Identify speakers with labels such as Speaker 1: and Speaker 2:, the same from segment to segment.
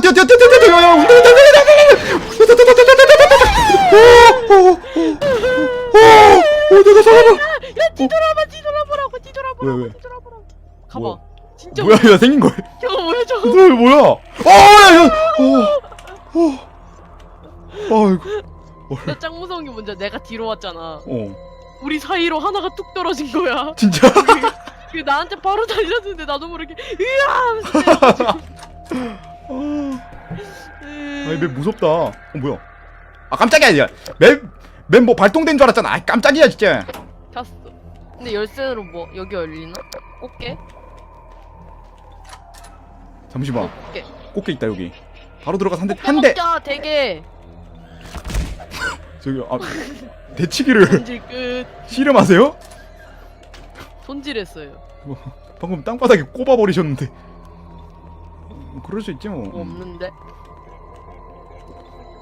Speaker 1: 뛰어 뛰어 뛰어 뛰어 뛰어 뛰어 야 운동 운동 오 내가 살아봐
Speaker 2: 야 뒤돌아봐 뒤돌아보라고 뒤돌아보라고
Speaker 1: 왜, 왜?
Speaker 2: 뒤돌아보라고 가봐
Speaker 1: 뭐야?
Speaker 2: 진짜
Speaker 1: 뭐야 야 생긴 거야
Speaker 2: 저거 뭐야 저거
Speaker 1: 너 뭐야 어야야어어 아이고
Speaker 2: 나짱 무서운 게 뭔지 내가 뒤로 왔잖아
Speaker 1: 어
Speaker 2: 우리 사이로 하나가 뚝 떨어진 거야
Speaker 1: 진짜
Speaker 2: 그 나한테 바로 달렸는데 나도 모르게 으아 하면서
Speaker 1: 아니 맵 무섭다. 어 뭐야? 아 깜짝이야 맵맵뭐 발동된 줄 알았잖아. 아 깜짝이야 진짜.
Speaker 2: 탔어. 근데 열쇠로 뭐 여기 열리나? 꽃게?
Speaker 1: 잠시만.
Speaker 2: 꽃게.
Speaker 1: 꽃게 있다 여기. 바로 들어가서 한 대
Speaker 2: 꽃게
Speaker 1: 한 대.
Speaker 2: 먹자 되게.
Speaker 1: 저기 아 대치기를
Speaker 2: 손질 끝.
Speaker 1: 씨름하세요?
Speaker 2: 손질했어요.
Speaker 1: 방금 땅바닥에 꼽아 버리셨는데. 어, 그럴 수 있지
Speaker 2: 뭐뭐 없는데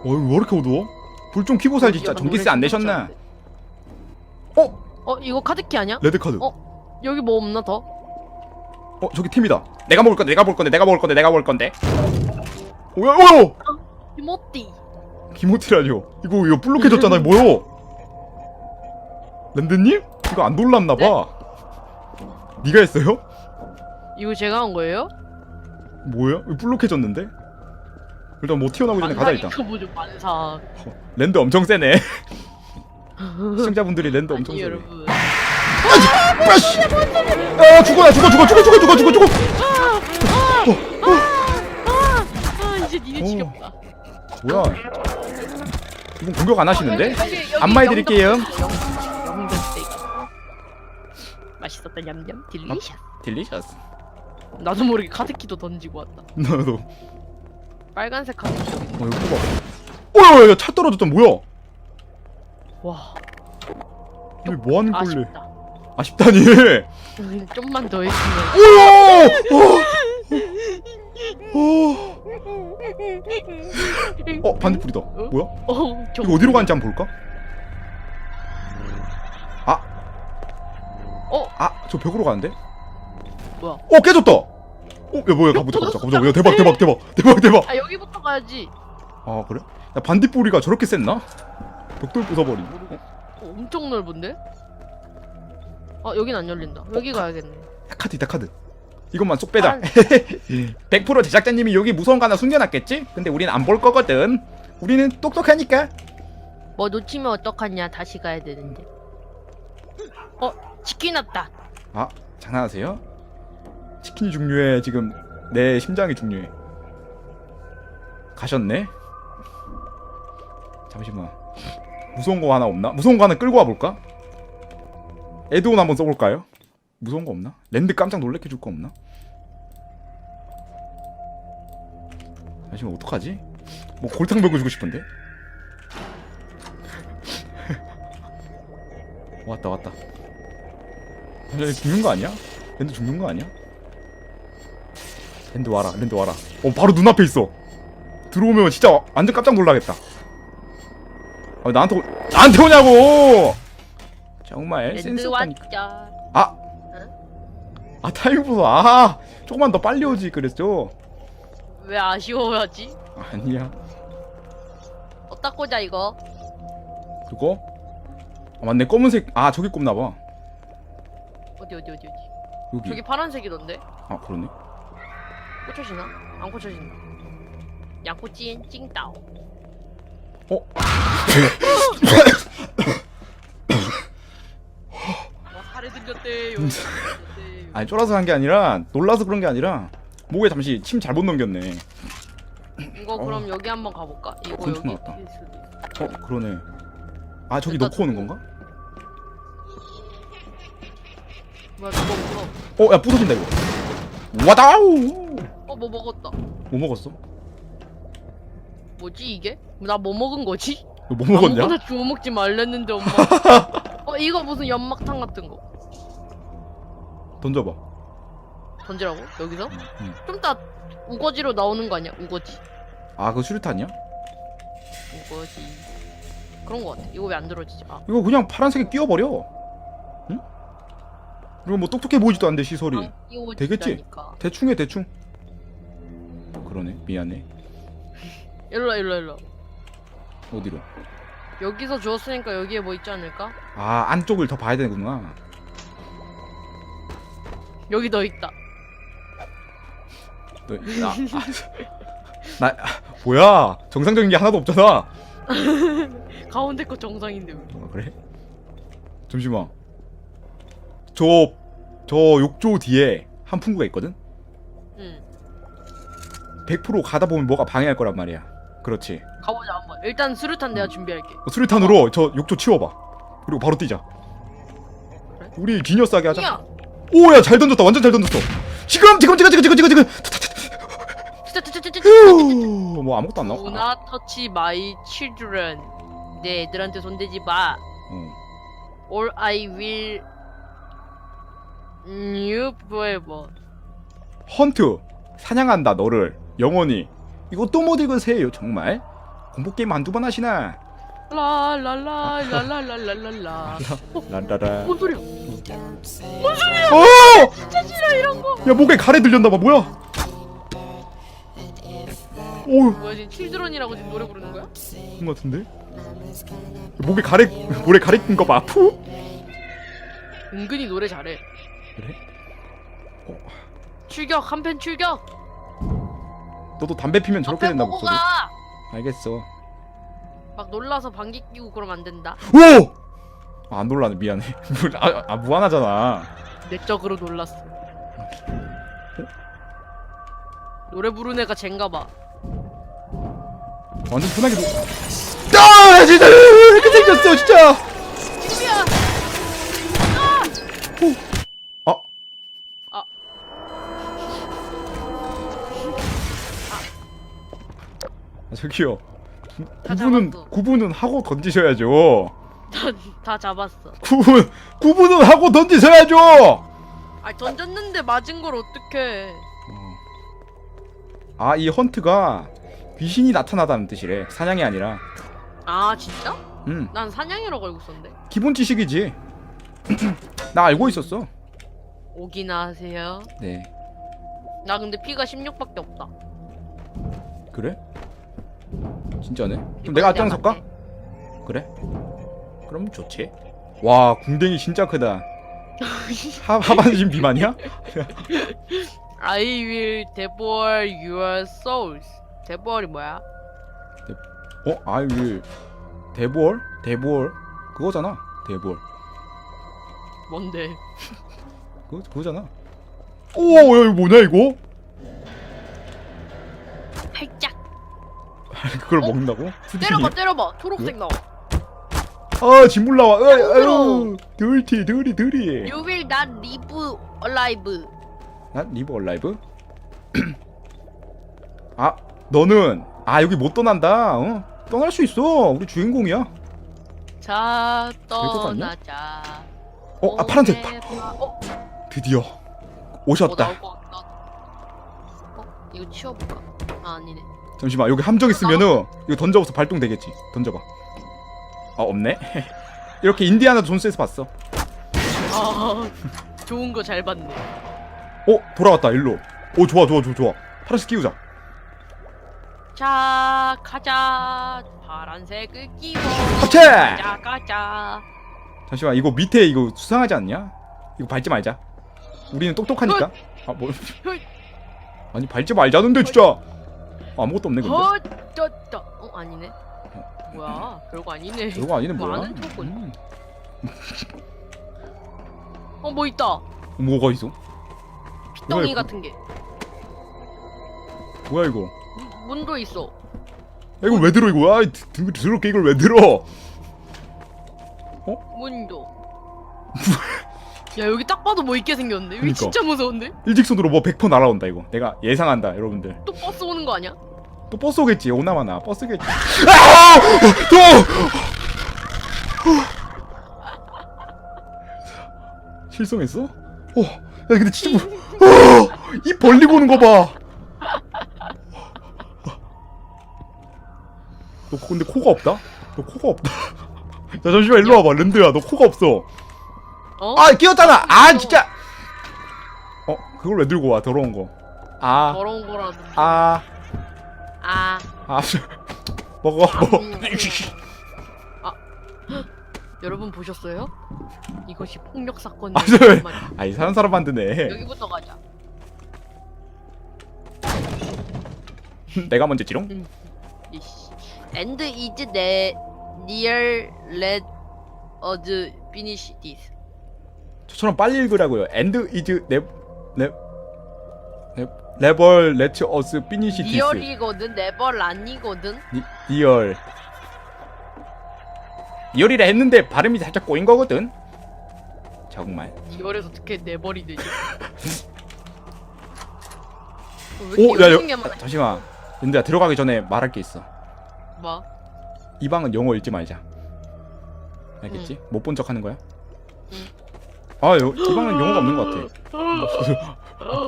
Speaker 1: 어, 왜 이렇게 어두워? 불 좀 켜고 살지 진짜
Speaker 2: 약간
Speaker 1: 전기세
Speaker 2: 노래
Speaker 1: 안 내셨나? 어?
Speaker 2: 어 이거 카드키 아니야?
Speaker 1: 레드 카드
Speaker 2: 어? 여기 뭐 없나 더?
Speaker 1: 어 저기 팀이다 내가 먹을 건데 내가 먹을 건데 내가 먹을 건데 내가 먹을 건데 오야 오야
Speaker 2: 티모띠
Speaker 1: 기모티라뇨 이거 이거 블록해졌잖아요 뭐요 랜드님? 이거 안 놀랐나 봐 네가 했어요?
Speaker 2: 이거 제가 한 거예요?
Speaker 1: 뭐야? 이거 블록해졌는데? 일단 뭐 튀어나오기 전에 가자 일단.
Speaker 2: 만삭
Speaker 1: 어, 랜드 엄청 세네. 시청자분들이 랜드 엄청
Speaker 2: 아니
Speaker 1: 세네.
Speaker 2: 여러분.
Speaker 1: 빠씨! 아 죽어야 죽어 죽어 죽어 죽어 죽어 죽어 죽어.
Speaker 2: 아 이제 니네
Speaker 1: 오.
Speaker 2: 지겹다.
Speaker 1: 뭐야? 이분 공격 안 하시는데?
Speaker 2: 여기
Speaker 1: 안마해 드릴게요.
Speaker 2: 영덕 스테이크 맛있었다 냠냠 딜리셔
Speaker 1: 딜리셔스
Speaker 2: 나도 모르게 카드키도 던지고 왔다
Speaker 1: 나도
Speaker 2: 빨간색 카드키
Speaker 1: 어 이거 뽑아 어야 차 떨어졌다 뭐야
Speaker 2: 와
Speaker 1: 이게 뭐하는 꼴래
Speaker 2: 아쉽다
Speaker 1: 아쉽다니
Speaker 2: 음, 좀만 더 했으면
Speaker 1: 오! 오! 어 반대풀이다 뭐야?
Speaker 2: 어, 저
Speaker 1: 이거 어디로 가는지 한번 볼까? 아!
Speaker 2: 어?
Speaker 1: 아! 저 벽으로 가는데?
Speaker 2: 뭐야?
Speaker 1: 어 깨졌다! 어? 야 뭐야 가보자 가보자 가보자 야 대박 대박 대박 대박 대박
Speaker 2: 아 여기부터 가야지
Speaker 1: 아 그래? 야 반딧불이가 저렇게 셌나? 벽돌 부숴버린 어?
Speaker 2: 어, 엄청 넓은데? 아 여긴 안 열린다 여기 가야겠네
Speaker 1: 야, 카드 있다 카드 이것만 쏙 빼자 100% 제작자님이 여기 무서운 거 하나 숨겨놨겠지? 근데 우린 안 볼 거거든 우리는 똑똑하니까
Speaker 2: 뭐 놓치면 어떡하냐 다시 가야 되는데 어 왔다
Speaker 1: 아 장난하세요? 치킨이 중요해 지금 내 심장이 중요해 가셨네? 잠시만 무서운 거 하나 없나? 무서운 거 하나 끌고 와볼까? 에드온 한번 써볼까요? 무서운 거 없나? 랜드 깜짝 놀래켜 줄 거 없나? 잠시만 어떡하지? 뭐 골탕 먹여주고 싶은데? 왔다 왔다 잠시 죽는 거 아니야? 랜드 죽는 거 아니야? 랜드 와라 랜드 와라. 어 바로 눈앞에 있어. 들어오면 진짜 완전 깜짝 놀라겠다. 아 나한테 오, 나한테 오냐고! 정말
Speaker 2: 랜드
Speaker 1: 센스 없다니까.
Speaker 2: 왔자
Speaker 1: 아! 아 타이밍 보소. 아 조금만 더 빨리 오지 그랬죠?
Speaker 2: 왜 아쉬워하지?
Speaker 1: 아니야.
Speaker 2: 어디다 꽂아 이거?
Speaker 1: 그거? 아 맞네. 검은색. 아 저기 꼽나봐.
Speaker 2: 어디 어디 어디 어디?
Speaker 1: 여기.
Speaker 2: 저기 파란색이던데?
Speaker 1: 아 그러네
Speaker 2: 꽂혀지나? 안 꽂혀진다 양꼬치엔 찡따오
Speaker 1: 어?
Speaker 2: 와 살에 들렸대요
Speaker 1: 음. 아니 쫄아서 한 게 아니라 놀라서 그런 게 아니라 목에 잠시 침 잘못 넘겼네
Speaker 2: 이거 그럼 여기 한번 가볼까? 이거
Speaker 1: 어,
Speaker 2: 여기
Speaker 1: 나왔다.
Speaker 2: 있을 수도 있어.
Speaker 1: 어 그러네 아 저기
Speaker 2: 일단
Speaker 1: 넣고 오는 건가?
Speaker 2: 뭐야 누가 울어
Speaker 1: 어야 부서진다 이거 와다우
Speaker 2: 어 뭐 먹었다
Speaker 1: 뭐 먹었어?
Speaker 2: 뭐지 이게? 나 뭐 먹은 거지?
Speaker 1: 너 뭐 먹었냐?
Speaker 2: 아무거나 주워 먹지 말랬는데 엄마 어 이거 무슨 연막탕 같은 거
Speaker 1: 던져봐
Speaker 2: 던지라고? 여기서?
Speaker 1: 응.
Speaker 2: 좀 이따 우거지로 나오는 거 아니야? 우거지
Speaker 1: 아 그거 수류탄이야?
Speaker 2: 우거지 그런 거 같아 이거 왜 안 들어지지? 아
Speaker 1: 이거 그냥 파란색에 끼워버려 응? 그리고 뭐 똑똑해 보이지도 않는데 시설이
Speaker 2: 안 끼워지다니까.
Speaker 1: 되겠지? 대충 해 대충 그러네 미안해
Speaker 2: 일로와 일로와 일로와
Speaker 1: 어디로?
Speaker 2: 여기서 주웠으니까 여기에 뭐 있지 않을까?
Speaker 1: 아 안쪽을 더 봐야 되는구나.
Speaker 2: 여기 너 있다
Speaker 1: 너, 나, 아, 나 아, 뭐야? 정상적인 게 하나도 없잖아.
Speaker 2: 가운데 거 정상인데 왜
Speaker 1: 어, 그래? 잠시만. 저, 저 욕조 뒤에 한 풍구가 있거든?
Speaker 2: 응
Speaker 1: 100% 가다 보면 뭐가 방해할 거란 말이야. 그렇지.
Speaker 2: 가보자 한번 일단 수류탄 내가 준비할게
Speaker 1: 어, 수류탄으로 저 욕조 치워봐. 그리고 바로 뛰자.
Speaker 2: 그래?
Speaker 1: 우리 기니어스하게 하자.
Speaker 2: 야
Speaker 1: 오야 잘 던졌다. 완전 잘 던졌어. 지금 지금 지금 지금 지금 지금 지금. 휴, 뭐 아무것도 안 나와.
Speaker 2: Not touch my children 내 애들한테 손대지 마
Speaker 1: 어.
Speaker 2: Or I will you forever
Speaker 1: 헌트 사냥한다 너를 영원히. 이거 또 못 읽으세요 정말? 공포 게임 한두 번 하시나?
Speaker 2: 라라라 라라라라라라
Speaker 1: 란라라.
Speaker 2: 뭔 소리야
Speaker 1: 어!
Speaker 2: 진짜 싫어 이런 거
Speaker 1: 야 목에 가래 들렸나 봐 뭐야? 오,
Speaker 2: 뭐야 지금 칠드런이라고 지금 노래 부르는 거야?
Speaker 1: 그런 것 같은데? 목에 가래 모래 가래 낀거 봐. 푸?
Speaker 2: 은근히 노래 잘해
Speaker 1: 그래? 어,
Speaker 2: 출격 한 편 출격
Speaker 1: 너도 담배 피면 저렇게
Speaker 2: 앞에
Speaker 1: 된다
Speaker 2: 보고
Speaker 1: 목소리.
Speaker 2: 가!
Speaker 1: 알겠어.
Speaker 2: 막 놀라서 방귀 끼고 그러면 안 된다
Speaker 1: 오! 아, 안 놀라네 미안해. 아, 아 무한하잖아.
Speaker 2: 내적으로 놀랐어 노래 부르는 애가 쟨가 봐
Speaker 1: 완전 편하게 놀. 아 진짜 왜 이렇게 생겼어 진짜. 저기요.
Speaker 2: 다
Speaker 1: 구분은
Speaker 2: 잡았어.
Speaker 1: 구분은 하고 던지셔야죠.
Speaker 2: 다, 다 잡았어
Speaker 1: 구분 구분은 하고 던지셔야죠.
Speaker 2: 아 던졌는데 맞은 걸 어떡해
Speaker 1: 아 이 헌트가 귀신이 나타나다는 뜻이래. 사냥이 아니라.
Speaker 2: 아 진짜?
Speaker 1: 음
Speaker 2: 난 사냥이라고 알고 있었는데
Speaker 1: 기본 지식이지. 나 알고 있었어.
Speaker 2: 오기나 하세요
Speaker 1: 네.
Speaker 2: 나 근데 피가 16밖에 없다
Speaker 1: 그래? 진짜네. 그럼 내가 앞장설까? 그래? 그럼 좋지. 와 궁뎅이 진짜 크다. 하, 하반신 비만이야?
Speaker 2: I will devour your souls devour이 뭐야?
Speaker 1: 어? 아이 윌 데볼? 데볼? 그거잖아. 데볼.
Speaker 2: 뭔데?
Speaker 1: 그거 그거잖아. 오, 야, 이거 뭐냐 이거? 그걸
Speaker 2: 어?
Speaker 1: 먹는다고?
Speaker 2: 때려봐 때려봐 초록색 나와
Speaker 1: 아, 진물 나와. 으. 아유, 들티, 들이, 들이.
Speaker 2: You will not live alive
Speaker 1: 난 리브 얼라이브? 아, 너는 아 여기 못 떠난다. 어? 떠날 수 있어. 우리 주인공이야.
Speaker 2: 자? 떠나자
Speaker 1: 어, 아 파란색. 파,
Speaker 2: 어?
Speaker 1: 드디어
Speaker 2: 뭐
Speaker 1: 오셨다.
Speaker 2: 같다 어? 이거 치워볼까? 아 아니네
Speaker 1: 잠시만 여기 함정 있으면은 이거 던져서 발동 되겠지. 던져봐. 아 없네. 이렇게 인디아나 존스에서 봤어.
Speaker 2: 아 좋은 거 잘 봤네
Speaker 1: 어 돌아왔다 일로. 오 좋아 좋아 좋아 좋아. 파란색 끼우자.
Speaker 2: 자 가자 파란색을 끼워
Speaker 1: 합체!
Speaker 2: 가자 가자
Speaker 1: 잠시만 이거 밑에 이거 수상하지 않냐? 이거 밟지 말자. 우리는 똑똑하니까. 아 뭐?
Speaker 2: 헐.
Speaker 1: 아니 밟지 말자는데 진짜. 아, 아무것도 없네 근데.
Speaker 2: 허쩌쩌 어 아니네 뭐야 별거 아니네
Speaker 1: 이거 아니네
Speaker 2: 뭐
Speaker 1: 뭐야?
Speaker 2: 아는 척은.
Speaker 1: 음,
Speaker 2: 어뭐 있다
Speaker 1: 뭐가 있어?
Speaker 2: 피덩이
Speaker 1: 이거?
Speaker 2: 같은 게
Speaker 1: 뭐야 이거?
Speaker 2: 문- 문도 있어
Speaker 1: 야, 이걸 왜 들어 이거? 아, 드- 드- 더럽게 이걸 왜 들어?
Speaker 2: 문도 야 여기 딱 봐도 뭐 있게 생겼는데 여기
Speaker 1: 그니까.
Speaker 2: 진짜 무서운데
Speaker 1: 일직선으로 뭐 100% 날아온다 이거. 내가 예상한다 여러분들.
Speaker 2: 또 버스 오는 거 아니야?
Speaker 1: 또 버스 오겠지. 오나마나 버스겠지. 아! 또! 실성했어? 어, 야 근데 진짜 뭐, 어, 입 벌리고 오는 거 봐. 너 코- 근데 코가 없다? 너 코가 없다. 자 잠시만 일로 와봐 랜드야 너 코가 없어.
Speaker 2: 어?
Speaker 1: 아 끼웠잖아. 아 진짜. 어 그걸 왜 들고 와 더러운 거. 아
Speaker 2: 더러운 거라도
Speaker 1: 아.
Speaker 2: 아
Speaker 1: 아, 먹어 먹어
Speaker 2: 아 여러분 보셨어요? 이것이 폭력 사건이
Speaker 1: 아, 저- 아 이 사람 사람 만드네
Speaker 2: 여기부터 가자.
Speaker 1: 내가 먼저 지롱
Speaker 2: 이씨. And is the near red us finish this.
Speaker 1: 저처럼 빨리 읽으라고요 and is 네 네, 네, level let us finish this
Speaker 2: 리얼이거든, never 아니거든.
Speaker 1: 니, 리얼 리얼이라 했는데 발음이 살짝 꼬인 거거든 정말
Speaker 2: 리얼에서 어떻게 never이 되지?
Speaker 1: 오, 야, 야,
Speaker 2: 게 많아?
Speaker 1: 잠시만. 근데 들어가기 전에 말할 게 있어.
Speaker 2: 뭐?
Speaker 1: 이 방은 영어 읽지 말자. 알겠지? 못 본 척 하는 거야?
Speaker 2: 응.
Speaker 1: 아, 여, 이 방은 영어가 없는 것 같아.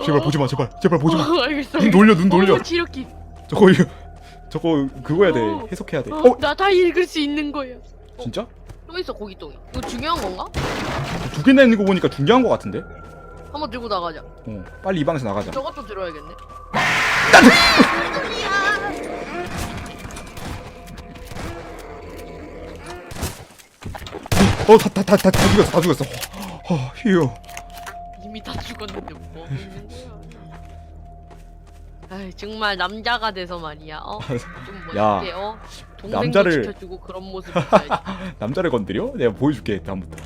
Speaker 1: 제발 보지 마, 제발, 제발 보지 마.
Speaker 2: 어, 알겠어.
Speaker 1: 눈 돌려, 눈 돌려.
Speaker 2: 어, 치료키.
Speaker 1: 저거, 이거- 저거 그거 해야 돼.
Speaker 2: 어.
Speaker 1: 해석해야 돼.
Speaker 2: 어,
Speaker 1: 어,
Speaker 2: 나 다 읽을 수 있는 거야.
Speaker 1: 진짜?
Speaker 2: 또 있어 고기 똥이. 이거 중요한 건가?
Speaker 1: 두 개나 있는 거 보니까 중요한 거 같은데.
Speaker 2: 한번 들고 나가자.
Speaker 1: 어, 빨리 이 방에서 나가자.
Speaker 2: 저것도 들어야겠네.
Speaker 1: 어, 다, 다, 다, 다, 다 죽였어, 다 죽였어. 어, 휴.
Speaker 2: 이미 다 죽었는데 뭐 있는 거야? 아이 정말 남자가 돼서 말이야. 어? 좀
Speaker 1: 야,
Speaker 2: 멋있게 어? 동생도
Speaker 1: 남자를-
Speaker 2: 지켜주고 그런 모습 있어야지.
Speaker 1: 남자를 건드려? 내가 보여줄게 다음부터.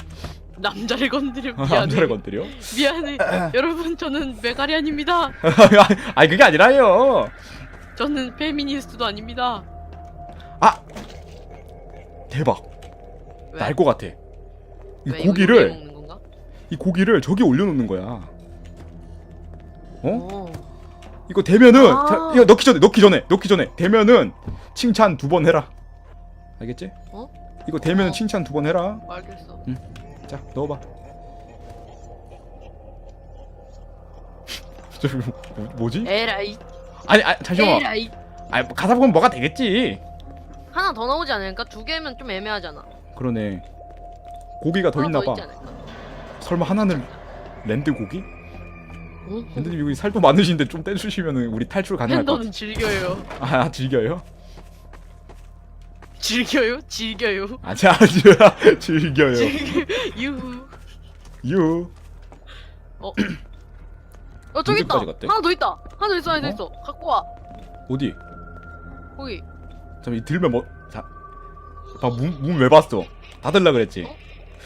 Speaker 2: 남자를 건드려 미안해.
Speaker 1: 남자를 건드려?
Speaker 2: 미안해. 여러분 저는 메가리안입니다.
Speaker 1: 아니 그게 아니라요.
Speaker 2: 저는 페미니스트도 아닙니다.
Speaker 1: 아 대박.
Speaker 2: 왜?
Speaker 1: 나알것 같아. 이
Speaker 2: 왜,
Speaker 1: 고기를? 이 고기를 저기 올려놓는 거야. 어?
Speaker 2: 어.
Speaker 1: 이거 되면은
Speaker 2: 아.
Speaker 1: 자, 이거 넣기 전에 넣기 전에 넣기 전에 되면은 칭찬 두 번 해라. 알겠지?
Speaker 2: 어?
Speaker 1: 이거 되면은
Speaker 2: 어.
Speaker 1: 칭찬 두 번 해라.
Speaker 2: 알겠어.
Speaker 1: 자 넣어봐. 저 뭐, 뭐지?
Speaker 2: 에라이.
Speaker 1: 아니, 아니 잠시만.
Speaker 2: 에라이.
Speaker 1: 아니 가사 보면 뭐가 되겠지.
Speaker 2: 하나 더 나오지 않을까? 두 개면 좀 애매하잖아.
Speaker 1: 그러네. 고기가 더
Speaker 2: 하나
Speaker 1: 있나
Speaker 2: 더
Speaker 1: 봐.
Speaker 2: 있지 않을까?
Speaker 1: 설마 하나는 랜드 고기?
Speaker 2: 응?
Speaker 1: 랜드님 여기 살도 많으신데 좀 떼주시면은 우리 탈출 가능할 것 같아.
Speaker 2: 팬더는 즐겨요.
Speaker 1: 아 즐겨요?
Speaker 2: 즐겨요? 즐겨요.
Speaker 1: 아 자, 즐겨요.
Speaker 2: 즐겨. 유후.
Speaker 1: 유.
Speaker 2: 어 저기 있다.
Speaker 1: 언제까지 갔대?
Speaker 2: 하나 더 있다. 하나 더 있어. 하나 더
Speaker 1: 어?
Speaker 2: 있어. 갖고 와.
Speaker 1: 어디?
Speaker 2: 거기.
Speaker 1: 잠깐 들면 뭐? 자, 문문 왜 봤어? 닫을라 그랬지.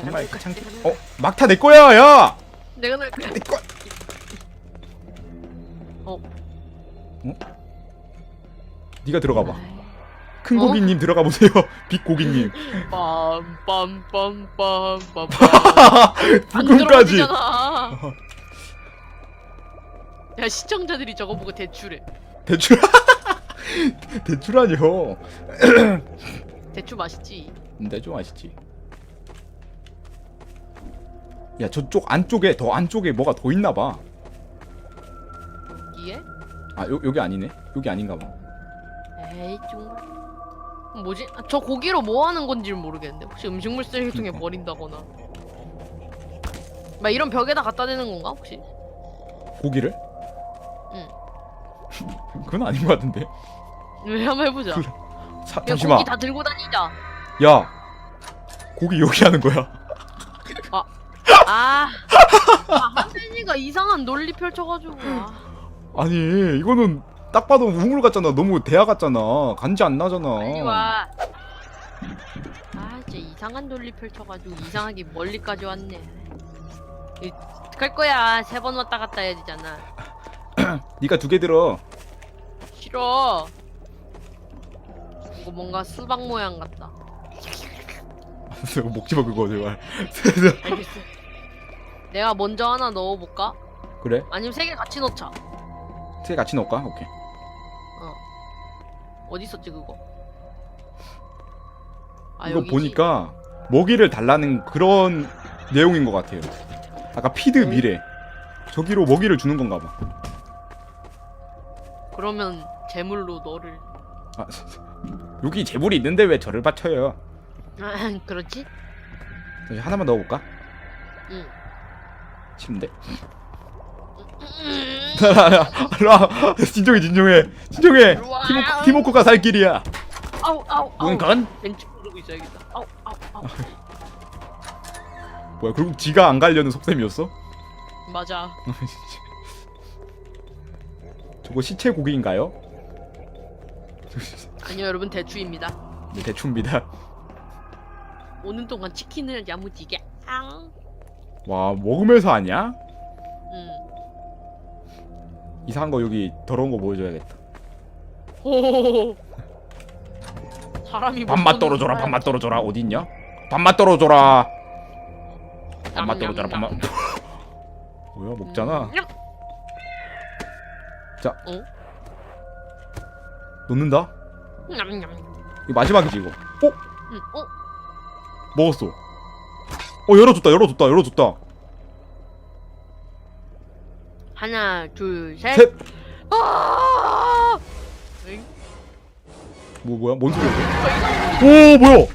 Speaker 1: 정말
Speaker 2: 넣을 거야.
Speaker 1: 창.
Speaker 2: 내가 넣을
Speaker 1: 어 막타 내 거야 야.
Speaker 2: 내가 넣을 거야.
Speaker 1: 내 거.
Speaker 2: 어.
Speaker 1: 어? 네가 들어가 봐.
Speaker 2: 아이.
Speaker 1: 큰
Speaker 2: 어?
Speaker 1: 고기님 들어가 보세요. 빅 고기님.
Speaker 2: 빰빰빰빰빰빰. 안
Speaker 1: 부금까지.
Speaker 2: 들어가지잖아. 야 시청자들이 저거 보고 대출해.
Speaker 1: 대출. 대출하니요.
Speaker 2: 대출 맛있지.
Speaker 1: 좀 아시지? 야 저쪽 안쪽에 더 안쪽에 뭐가 더 있나 봐.
Speaker 2: 이게?
Speaker 1: 아 요, 여기 아니네. 여기 아닌가 봐.
Speaker 2: 에이 정말. 뭐지? 아, 저 고기로 뭐 하는 건지 모르겠는데 혹시 음식물 쓰레기통에
Speaker 1: 그러니까.
Speaker 2: 버린다거나. 막 이런 벽에다 갖다 대는 건가 혹시?
Speaker 1: 고기를?
Speaker 2: 응.
Speaker 1: 그건 아닌 것 같은데.
Speaker 2: 왜 한번 해보자.
Speaker 1: 그- 사,
Speaker 2: 야
Speaker 1: 잠시만.
Speaker 2: 고기 다 들고 다니자.
Speaker 1: 야. 고기 여기 하는 거야.
Speaker 2: 아, 아 한빈이가 이상한 논리 펼쳐가지고. 아.
Speaker 1: 아니 이거는 딱 봐도 우물 같잖아. 너무 대하 같잖아. 간지 안 나잖아.
Speaker 2: 빨리 와. 아, 진짜 이상한 논리 펼쳐가지고 이상하게 멀리까지 왔네. 이- 갈 거야. 세 번 왔다 갔다 해야 되잖아.
Speaker 1: 네가 두 개 들어.
Speaker 2: 싫어. 이거 뭔가 수박 모양 같다.
Speaker 1: 먹지 마 그거 제발.
Speaker 2: 알겠어. 내가 먼저 하나 넣어볼까?
Speaker 1: 그래?
Speaker 2: 아니면 세 개 같이 넣자.
Speaker 1: 세개 같이 넣을까? 오케이.
Speaker 2: 어. 어디 있었지 그거? 아,
Speaker 1: 이거
Speaker 2: 여기지.
Speaker 1: 보니까 먹이를 달라는 그런 내용인 것 같아요. 아까 피드
Speaker 2: 네.
Speaker 1: 미래. 저기로 먹이를 주는 건가 봐.
Speaker 2: 그러면 재물로 너를
Speaker 1: 아, 여기 재물이 있는데 왜 저를 바쳐요?
Speaker 2: 아, 그렇지?
Speaker 1: 다시 하나만 넣어볼까?
Speaker 2: 응.
Speaker 1: 침대.
Speaker 2: 음,
Speaker 1: 라, 진정해, 진정해, 진정해. 티모, 티모코가 살 길이야.
Speaker 2: 아우 아우 아우.
Speaker 1: 문건?
Speaker 2: 벤치 부르고 있어야겠다. 아우 아우 아우.
Speaker 1: 뭐야? 그리고 지가 안 가려는 속셈이었어?
Speaker 2: 맞아.
Speaker 1: 저거 시체 고기인가요?
Speaker 2: 아니요 여러분 대추입니다.
Speaker 1: 네, 대충입니다.
Speaker 2: 오는 동안 치킨을 야무지게. 앙.
Speaker 1: 와, 먹으면서 하냐?
Speaker 2: 음.
Speaker 1: 이상한 거 여기 더러운 거 보여줘야겠다.
Speaker 2: 호. 사람이 못
Speaker 1: 밥맛 떨어져라. 밥맛 떨어져라. 어디 있냐? 밥맛 떨어져라. 밥맛. 떨어져라, 밥맛. 뭐야, 먹잖아.
Speaker 2: 냠.
Speaker 1: 자.
Speaker 2: 어?
Speaker 1: 놓는다.
Speaker 2: 냠냠.
Speaker 1: 이거 마지막이지 이거. 어?
Speaker 2: 음. 어?
Speaker 1: 먹었어. 어 열어줬다, 열어줬다, 열어줬다.
Speaker 2: 하나, 둘, 셋.
Speaker 1: 셋.
Speaker 2: 아! 엥?
Speaker 1: 뭐 뭐야? 뭔 소리야? 오 뭐야?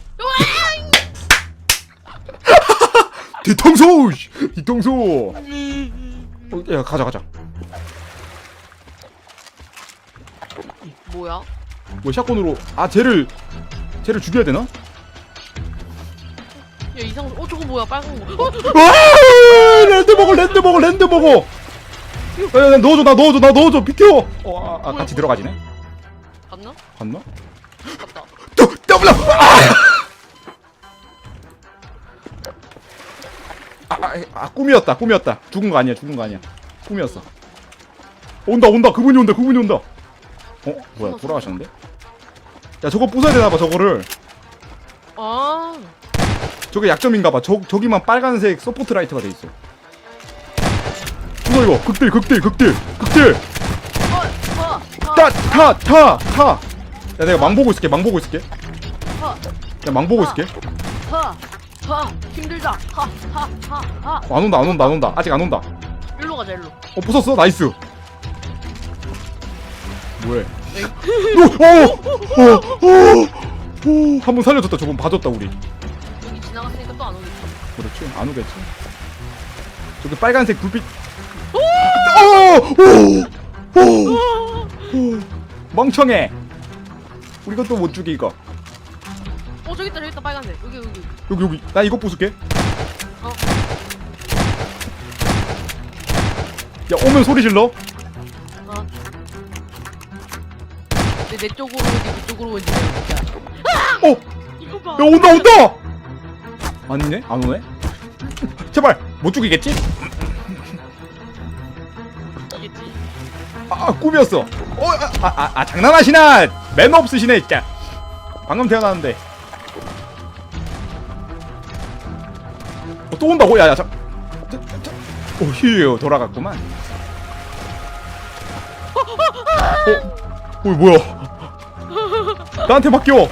Speaker 1: 뒤통수! 씨, 뒤통수! 어, 야 가자 가자.
Speaker 2: 뭐야?
Speaker 1: 뭐 샷건으로 아 쟤를 쟤를 죽여야 되나?
Speaker 2: 야 이상. 어 저거 뭐야 빨간 거. 어?
Speaker 1: 아! 랜드 먹어, 랜드 먹어, 랜드 먹어. 야, 야, 넣어줘, 나 넣어줘, 나 넣어줘, 비켜. 어, 아, 아 같이 들어가지네.
Speaker 2: 갔나?
Speaker 1: 갔나?
Speaker 2: 갔다.
Speaker 1: 또 더블 아! 아, 아, 아, 꿈이었다, 꿈이었다. 죽은 거 아니야, 죽은 거 아니야. 꿈이었어. 온다, 온다, 그분이 온다, 그분이 온다. 어, 뭐야, 돌아가셨는데? 야, 저거 부숴야 되나 봐, 저거를.
Speaker 2: 아.
Speaker 1: 저게 약점인가 봐. 저 저기만 빨간색 서포트 라이트가 돼 있어. 이거 이거 극딜, 극딜, 극딜, 극딜.
Speaker 2: 어. 어. 어.
Speaker 1: 타, 타, 타, 타. 야, 내가 망 보고 있을게, 망 보고 있을게.
Speaker 2: 어.
Speaker 1: 야, 망 보고 있을게.
Speaker 2: 하. 하. 힘들다. 하. 하. 하. 하.
Speaker 1: 어, 안 온다, 안 온다, 안 온다. 아직 안 온다.
Speaker 2: 일로 가자 일로.
Speaker 1: 어 부쉈어 나이스 뭐해
Speaker 2: 에이.
Speaker 1: 오오 오 오 한번 살려줬다 저분 봐줬다 우리 그렇지 안 오겠지. 저기 빨간색 불빛. 오오 오! 멍청해. 우리 것도 못 죽이 이거.
Speaker 2: 어 저기 있다 저기 있다 빨간색. 여기 여기.
Speaker 1: 여기. 여기 나 이거 부술게.
Speaker 2: 어.
Speaker 1: 야 오면 소리 질러?
Speaker 2: 어. 내, 내 쪽으로 오지 그쪽으로 오지. 야.
Speaker 1: 어!
Speaker 2: 이거 봐.
Speaker 1: 야 온다 온다! 아니네? 안 오네 제발 못 죽이겠지
Speaker 2: 이겠지.
Speaker 1: 아, 아 꿈이었어. 어, 아, 아, 아, 장난하시나? 매너 없으시네, 진짜. 방금 태어났는데. 어, 또 온다고? 야, 야, 잠. 자, 자. 오, 휴, 돌아갔구만. 어, 어, 뭐야? 나한테 맡겨.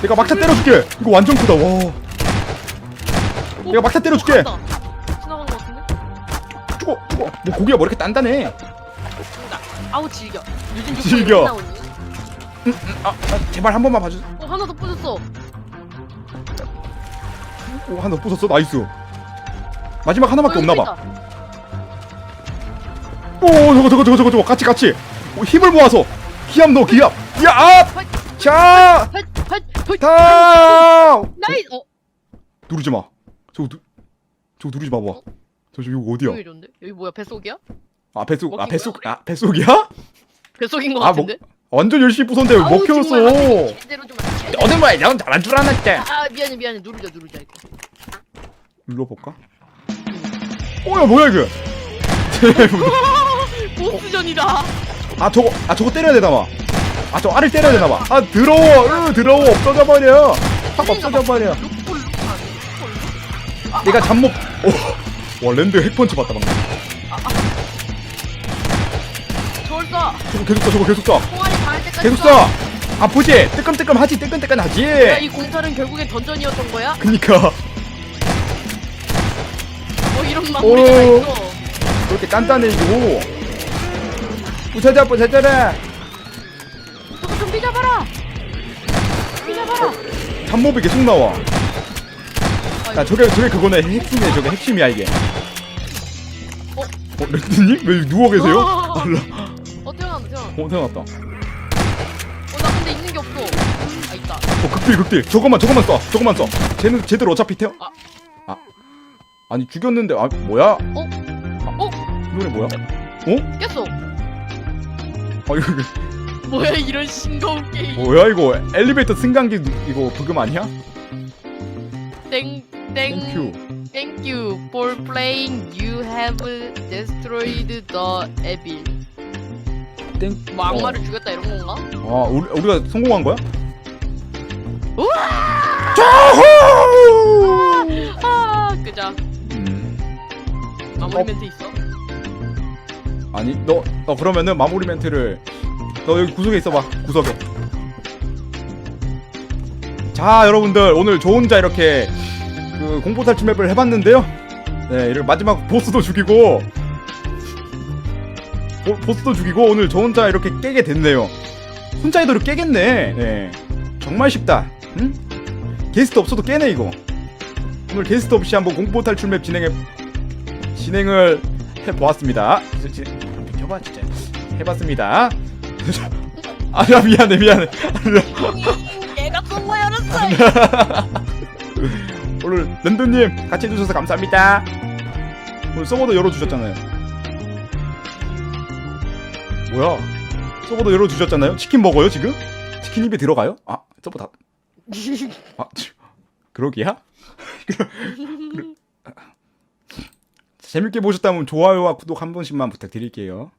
Speaker 1: 내가 막차 때려줄게. 이거 완전 크다. 와, 내가 막차 때려줄게.
Speaker 2: 어, 간다.
Speaker 1: 뭐 고기가 뭐 이렇게 단단해?
Speaker 2: 아우 질겨. 요즘
Speaker 1: 즐겨.
Speaker 2: 즐겨. 나오니?
Speaker 1: 아, 아, 제발 한 번만 봐주세요.
Speaker 2: 어 하나 더 부셨어.
Speaker 1: 오, 하나 부쉈어. 나이스. 마지막 하나밖에 없나 봐. 오, 저거 저거 저거 저거 저거 같이 같이. 오, 힘을 모아서 기압 넣어 기압. 야, 아! 자! 다!
Speaker 2: 나이 어
Speaker 1: 누르지 마. 저거 누, 저거 누르지 마 봐. 저 저기 어디야?
Speaker 2: 왜 이런데? 여기 뭐야 뱃속이야?
Speaker 1: 아 뱃속 아
Speaker 2: 먹힌
Speaker 1: 뱃속 아 뱃속이야?
Speaker 2: 뱃속인 거
Speaker 1: 아,
Speaker 2: 같은데?
Speaker 1: 완전 열심히 왜
Speaker 2: 아우, 정말
Speaker 1: 먹혔어?
Speaker 2: 완전 제대로 좀 해.
Speaker 1: 너는 뭐야? 난 잘한 줄 알았지.
Speaker 2: 아 미안해 미안해 누르자 누르자 이거.
Speaker 1: 눌러볼까? 오야 뭐야 이게?
Speaker 2: 보스전이다.
Speaker 1: 아 저거 아 저거 때려야 되나 봐. 아저 알을 때려야 되나 봐. 아 더러워, 으 더러워 없어져 버려. 확 없어져 버려. 내가 잠못. 오, 와 랜드 핵펀치 봤다 방금.
Speaker 2: 저걸 쏴.
Speaker 1: 저거 계속 쏴, 저거 계속 쏴,
Speaker 2: 총알이 닿을 때까지
Speaker 1: 계속
Speaker 2: 쏴.
Speaker 1: 쏴. 아프지? 뜨끔뜨끔하지 뜨끈뜨끈하지
Speaker 2: 야, 이 공탈은 결국엔 던전이었던 거야?
Speaker 1: 그니까
Speaker 2: 뭐 이런 마무리가
Speaker 1: 오.
Speaker 2: 있어.
Speaker 1: 그렇게 단단해 이거 부사자 부사자라
Speaker 2: 저거 잡아라. 좀비 잡아라.
Speaker 1: 잡몹이 계속 나와 야
Speaker 2: 아이고,
Speaker 1: 저게 저게 그거네 핵심이네 저게 핵심이야 이게
Speaker 2: 어?
Speaker 1: 어 렌트님 왜 누워 계세요?
Speaker 2: 어.
Speaker 1: 몰라
Speaker 2: 어 태어났다 태어났다.
Speaker 1: 어 태어났다
Speaker 2: 어 나 근데 있는 게 없어. 아 있다.
Speaker 1: 어 극딜 극딜 저것만 저것만 써 저것만 써 쟤는 쟤들 어차피 태어
Speaker 2: 아.
Speaker 1: 아 아니 죽였는데 아 뭐야
Speaker 2: 어?
Speaker 1: 아,
Speaker 2: 어?
Speaker 1: 이 노래 뭐야
Speaker 2: 깼어.
Speaker 1: 아 이거
Speaker 2: 뭐야 이런 싱거운 게임.
Speaker 1: 뭐야 이거 엘리베이터 승강기 이거 부금 아니야?
Speaker 2: 땡 땡.
Speaker 1: 땡큐
Speaker 2: Thank you for playing. You have destroyed the evil.
Speaker 1: 땡
Speaker 2: 뭐 악마를 죽였다 이런 건가?
Speaker 1: 아 우리, 우리가 성공한 거야?
Speaker 2: 우와!
Speaker 1: 자후
Speaker 2: 아 그자.
Speaker 1: 음,
Speaker 2: 마무리
Speaker 1: 어?
Speaker 2: 멘트 있어?
Speaker 1: 아니 너 너 그러면은 마무리 멘트를 너 여기 구석에 있어봐 구석에 자 여러분들 오늘 저 혼자 이렇게 그 공포 탈출 맵을 해봤는데요 네 이렇게 마지막 보스도 죽이고 보, 보스도 죽이고 오늘 저 혼자 이렇게 깨게 됐네요 혼자 해도 이렇게 깨겠네 네 정말 쉽다 응? 게스트 없어도 깨네 이거 오늘 게스트 없이 한번 공포 탈출 맵 진행해 진행을 해 보았습니다. 지- 지- 비켜봐 진짜 해봤습니다. 아나 미안해 미안해.
Speaker 2: 얘가 쏜 거였어.
Speaker 1: 오늘 랜드님 같이 해주셔서 감사합니다. 오늘 서버도 열어주셨잖아요. 뭐야? 서버도 열어주셨잖아요. 치킨 먹어요 지금? 치킨 입에 들어가요? 아 서버 다. 아 치- 그러기야? 재밌게 보셨다면 좋아요와 구독 한 번씩만 부탁드릴게요.